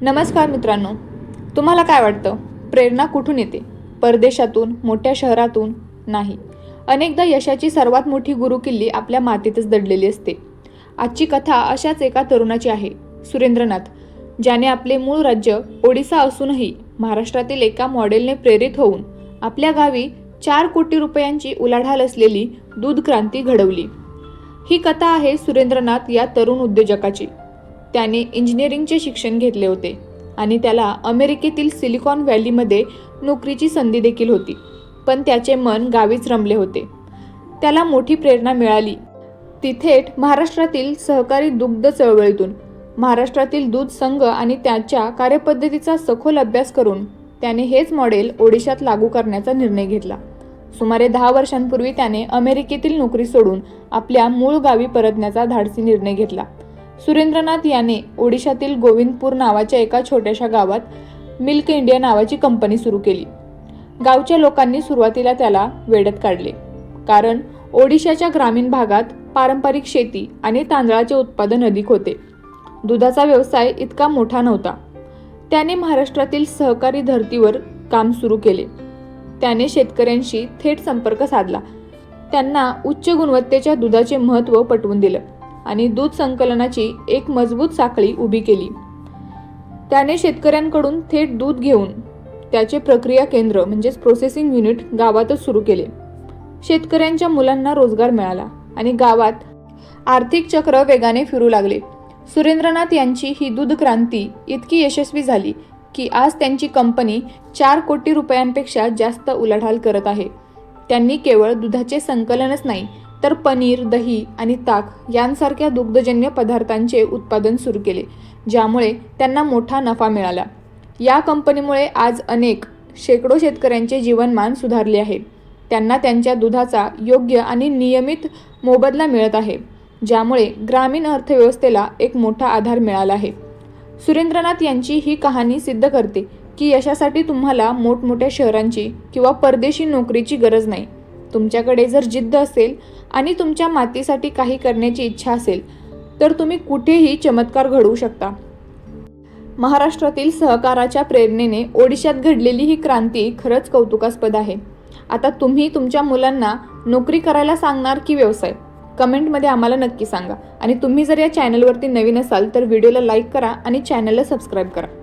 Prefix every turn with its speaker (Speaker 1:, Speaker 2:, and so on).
Speaker 1: नमस्कार मित्रांनो तुम्हाला काय वाटतं? प्रेरणा कुठून येते? परदेशातून मोठ्या शहरातून? नाही. अनेकदा यशाची सर्वात मोठी गुरुकिल्ली आपल्या मातीतच दडलेली असते. आजची कथा अशाच एका तरुणाची आहे सुरेंद्रनाथ ज्याने आपले मूळ राज्य ओडिसा असूनही महाराष्ट्रातील एका मॉडेलने प्रेरित होऊन आपल्या गावी चार कोटी रुपयांची उलाढाल असलेली दूध क्रांती घडवली. ही कथा आहे सुरेंद्रनाथ या तरुण उद्योजकाची. त्याने इंजिनिअरिंगचे शिक्षण घेतले होते आणि त्याला अमेरिकेतील सिलिकॉन व्हॅलीमध्ये नोकरीची संधी देखील होती. पण त्याचे मन गावीच रमले होते. त्याला मोठी प्रेरणा मिळाली. ती थेट महाराष्ट्रातील सहकारी दुग्ध चळवळीतून महाराष्ट्रातील दूध संघ आणि त्याच्या कार्यपद्धतीचा सखोल अभ्यास करून त्याने हेच मॉडेल ओडिशात लागू करण्याचा निर्णय घेतला. सुमारे दहा वर्षांपूर्वी त्याने अमेरिकेतील नोकरी सोडून आपल्या मूळ गावी परतण्याचा धाडसी निर्णय घेतला. सुरेंद्रनाथ याने ओडिशातील गोविंदपूर नावाच्या एका छोट्याशा गावात मिल्क इंडिया नावाची कंपनी सुरू केली. गावच्या लोकांनी सुरुवातीला त्याला वेढत काढले. कारण ओडिशाच्या ग्रामीण भागात पारंपरिक शेती आणि तांदळाचे उत्पादन अधिक होते. दुधाचा व्यवसाय इतका मोठा नव्हता. त्याने महाराष्ट्रातील सहकारी धर्तीवर काम सुरू केले. त्याने शेतकऱ्यांशी थेट संपर्क साधला. त्यांना उच्च गुणवत्तेच्या दुधाचे महत्त्व पटवून दिलं. आणि दूध संकलनाची एक मजबूत साखळी उभी केली. त्याने शेतकऱ्यांकडून थेट दूध घेऊन त्याचे प्रक्रिया केंद्र म्हणजेच प्रोसेसिंग युनिट गावातच सुरू केले. शेतकऱ्यांच्या मुलांना रोजगार मिळाला आणि गावात आर्थिक चक्र वेगाने फिरू लागले. सुरेंद्रनाथ यांची ही दूध क्रांती इतकी यशस्वी झाली की आज त्यांची कंपनी चार कोटी रुपयांपेक्षा जास्त उलाढाल करत आहे. त्यांनी केवळ दुधाचे संकलनच नाही तर पनीर दही आणि ताक यांसारख्या दुग्धजन्य पदार्थांचे उत्पादन सुरू केले ज्यामुळे त्यांना मोठा नफा मिळाला. या कंपनीमुळे आज अनेक शेकडो शेतकऱ्यांचे जीवनमान सुधारले आहे. त्यांना त्यांच्या दुधाचा योग्य आणि नियमित मोबदला मिळत आहे ज्यामुळे ग्रामीण अर्थव्यवस्थेला एक मोठा आधार मिळाला आहे. सुरेंद्रनाथ यांची ही कहाणी सिद्ध करते की यशासाठी तुम्हाला मोठमोठ्या शहरांची किंवा परदेशी नोकरीची गरज नाही. तुमच्याकडे जर जिद्द असेल आणि तुमच्या मातीसाठी काही करण्याची इच्छा असेल तर तुम्ही कुठेही चमत्कार घडवू शकता. महाराष्ट्रातील सहकाराच्या प्रेरणेने ओडिशात घडलेली ही क्रांती खरंच कौतुकास्पद आहे. आता तुम्ही तुमच्या मुलांना नोकरी करायला सांगणार की व्यवसाय? कमेंटमध्ये आम्हाला नक्की सांगा. आणि तुम्ही जर या चॅनलवरती नवीन असाल तर व्हिडिओला लाईक करा आणि चॅनलला सबस्क्राईब करा.